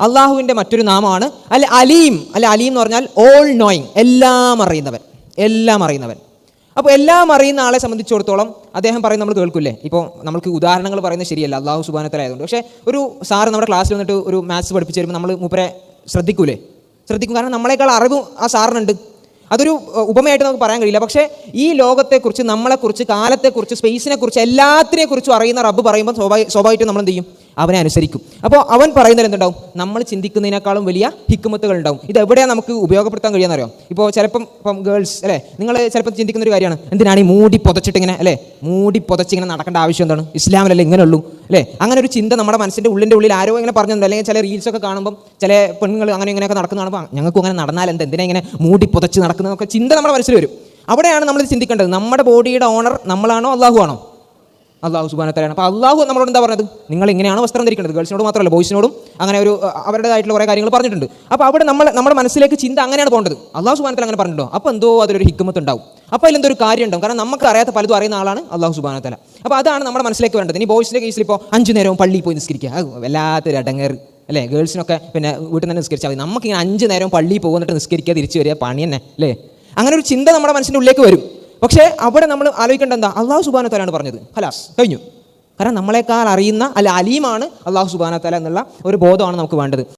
അള്ളാഹുവിന്റെ മറ്റൊരു നാമമാണ്. അല്ല അലീം. അല്ല അലീം എന്ന് പറഞ്ഞാൽ ഓൾ നോയിങ് എല്ലാം അറിയുന്നവൻ. എല്ലാം അറിയുന്നവൻ. അപ്പോൾ എല്ലാം അറിയുന്ന ആളെ സംബന്ധിച്ചിടത്തോളം അദ്ദേഹം പറയും നമ്മൾ കേൾക്കില്ലേ ഇപ്പോൾ നമുക്ക് ഉദാഹരണങ്ങൾ പറയുന്നത് ശരിയല്ല. അള്ളാഹു സുബാനത്തലായതുകൊണ്ട് പക്ഷേ ഒരു സാറ് നമ്മുടെ ക്ലാസ്സിൽ വന്നിട്ട് ഒരു മാത്സ് പഠിപ്പിച്ച് തരുമ്പോൾ നമ്മൾ മൂപ്പരെ ശ്രദ്ധിക്കൂലേ? ശ്രദ്ധിക്കും. കാരണം നമ്മളെക്കാൾ അറിവ് ആ സാറിനുണ്ട്. അതൊരു ഉപമയായിട്ട് നമുക്ക് പറയാൻ കഴിയില്ല. പക്ഷേ ഈ ലോകത്തെക്കുറിച്ച് നമ്മളെക്കുറിച്ച് കാലത്തെക്കുറിച്ച് സ്പേസിനെക്കുറിച്ച് എല്ലാത്തിനെക്കുറിച്ചും അറിയുന്ന റബ്ബ് പറയുമ്പോൾ സ്വാഭാവിക സ്വാഭാവികമായിട്ടും നമ്മൾ എന്ത് ചെയ്യും? അവനെ അനുസരിക്കും. അപ്പോൾ അവൻ പറയുന്നതിൽ എന്തുണ്ടാവും? നമ്മൾ ചിന്തിക്കുന്നതിനേക്കാളും വലിയ ഹിക്കുമത്തുകൾ ഉണ്ടാവും ഇത് എവിടെയാണ് നമുക്ക് ഉപയോഗപ്പെടുത്താൻ കഴിയുമെന്ന് അറിയാം ഇപ്പോൾ ചിലപ്പം ഇപ്പം ഗേൾസ് അല്ലേ? നിങ്ങൾ ചിലപ്പോൾ ചിന്തിക്കുന്ന ഒരു കാര്യമാണ്. എന്തിനാണ് ഈ മൂടി പുതച്ചിട്ട് ഇങ്ങനെ അല്ലേ? മൂടി പുതച്ച് ഇങ്ങനെ നടക്കേണ്ട ആവശ്യം എന്താണ്? ഇസ്ലാമിലല്ലേ ഇങ്ങനെ ഉള്ളൂ അല്ലേ? അങ്ങനെ ഒരു ചിന്ത നമ്മുടെ മനസ്സിന്റെ ഉള്ളിന്റെ ഉള്ളിൽ ആരോ ഇങ്ങനെ പറഞ്ഞിട്ടുണ്ട്. അല്ലെങ്കിൽ ചില റീൽസൊക്കെ കാണുമ്പോൾ ചില പെണ്ണുങ്ങൾ അങ്ങനെ ഇങ്ങനെയൊക്കെ നടക്കുന്ന കാണുമ്പോൾ ഞങ്ങൾക്കും അങ്ങനെ നടന്നാൽ എന്ത്? എന്തിനാ ഇങ്ങനെ മൂടി പുതച്ച് നടക്കുന്നതൊക്കെ? ചിന്ത നമ്മുടെ മനസ്സിൽ വരും. അവിടെയാണ് നമ്മൾ ചിന്തിക്കേണ്ടത്. നമ്മുടെ ബോഡിയുടെ ഓണർ നമ്മളാണോ അള്ളാഹു ആണോ അള്ളാഹു സുബാനത്തലാണ് അപ്പോൾ അള്ളാഹു നമ്മളോട് എന്താ പറഞ്ഞത്? നിങ്ങൾ ഇങ്ങനെയാണ് വസ്ത്രം ധരിക്കേണ്ടത്. ഗേൾസിനോട് മാത്രമല്ല ബോയ്സിനോടും അങ്ങനെ ഒരു അവരുടേതായിട്ടുള്ള കുറേ കാര്യങ്ങൾ പറഞ്ഞിട്ടുണ്ട്. അപ്പോൾ അവിടെ നമ്മൾ നമ്മുടെ മനസ്സിലേക്ക് ചിന്ത അങ്ങനെയാണ് പോകേണ്ടത്. അള്ളാഹു സുബാനത്തല അങ്ങനെ പറഞ്ഞിട്ടുണ്ടോ? അപ്പോൾ എന്തോ അതിലൊരു ഹിക്കുമത്ത് ഉണ്ടാവും. അപ്പോൾ അതിലെന്തൊരു കാര്യം ഉണ്ടാവും? കാരണം നമുക്ക് അറിയാത്ത പലതും അറിയുന്ന ആളാണ് അള്ളാഹു സുബാനത്തല അപ്പോൾ അതാണ് നമ്മുടെ മനസ്സിലേക്ക് വേണ്ടത്. ഇനി ബോയ്സിന്റെ കേസിൽ ഇപ്പോൾ അഞ്ച് നേരവും പള്ളിയിൽ പോയി നിസ്കരിക്കുക. വല്ലാത്തൊരു അടങ്ങേറ്. അല്ലേ? ഗേൾസിനൊക്കെ പിന്നെ വീട്ടിൽ തന്നെ നിസ്കരിച്ചാൽ മതി. നമുക്കിങ്ങനെ അഞ്ച് നേരം പള്ളിയിൽ പോകുന്നിട്ട് നിസ്കരിക്കുക തിരിച്ചു വരിക പണി തന്നെ. അല്ലേ? അങ്ങനെ ഒരു ചിന്ത നമ്മുടെ മനസ്സിന്റെ ഉള്ളിലേക്ക് വരും. പക്ഷേ അവിടെ നമ്മൾ ആലോചിക്കേണ്ട എന്താ? അള്ളാഹു സുബാന തലാണ് പറഞ്ഞത്. ഹലാസ് കഴിഞ്ഞു. കാരണം നമ്മളെക്കാൾ അറിയുന്ന അല്ല അലീമാണ് അള്ളാഹു സുബാന തല എന്നുള്ള ഒരു ബോധമാണ് നമുക്ക് വേണ്ടത്.